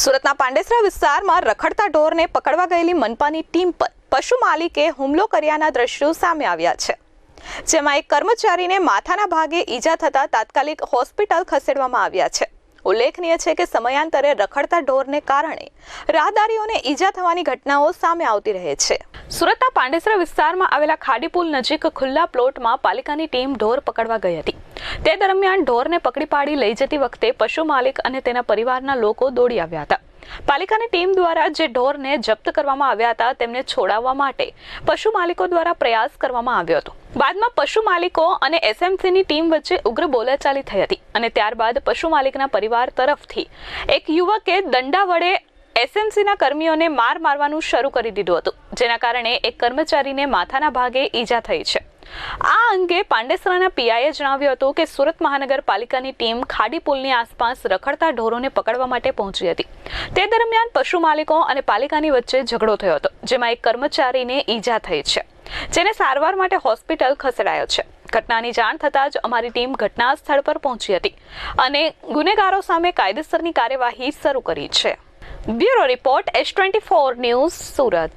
સુરતના પાંડેસરા વિસ્તારમાં રખડતા ઢોરને પકડવા ગયેલી મનપાની ટીમ પર પશુ માલિકે હુમલો કર્યાના દ્રશ્યો સામે આવ્યા છે. જેમાં એક કર્મચારીને માથાના ભાગે ઈજા થતા તાત્કાલિક હોસ્પિટલ ખસેડવામાં આવ્યા છે. ઉલ્લેખનીય છે કે સમયાંતરે રખડતા ઢોરને કારણે રાહદારીઓને ઈજા થવાની ઘટનાઓ સામે આવતી રહે છે. સુરતના પાંડેસરા વિસ્તારમાં આવેલા ખાડીપુલ નજીક ખુલ્લા પ્લોટમાં પાલિકાની ટીમ ઢોર પકડવા ગઈ હતી. તે દરમિયાન ઢોરને પકડી પાડી લઈ જતી વખતે પશુ માલિક અને તેના પરિવારના લોકો દોડી આવ્યા હતા. પાલિકાની ટીમ દ્વારા જે ઢોરને જપ્ત કરવામાં આવ્યા હતા, તેમને છોડાવવા માટે પશુ માલિકો દ્વારા પ્રયાસ કરવામાં આવ્યો હતો. બાદમાં પશુ માલિકો અને એસએમસીની ટીમ વચ્ચે ઉગ્ર બોલાચાલી થઈ હતી અને ત્યારબાદ પશુ માલિકના પરિવાર તરફથી એક યુવકે દંડા વડે એસએમસીના કર્મીઓને માર મારવાનું શરૂ કરી દીધું હતું, જેના કારણે એક કર્મચારીને માથાના ભાગે ઈજા થઈ છે. આ અંગે પાંડેસરાના પીઆઈએ જણાવ્યું હતું કે સુરત મહાનગરપાલિકાની ટીમ ખાડી પુલની આસપાસ રખડતા ઢોરોને પકડવા માટે પહોંચી હતી. તે દરમિયાન પશુ માલિકો અને પાલિકાની વચ્ચે ઝઘડો થયો હતો, જેમાં એક કર્મચારીને ઈજા થઈ છે, જેને સારવાર માટે હોસ્પિટલ ખસેડાયો છે. ઘટનાની જાણ થતાં જ અમારી ટીમ ઘટના સ્થળ પર પહોંચી હતી અને ગુનેગારો સામે કાયદેસરની કાર્યવાહી શરૂ કરી છે. Bureau report S twenty four news Surat.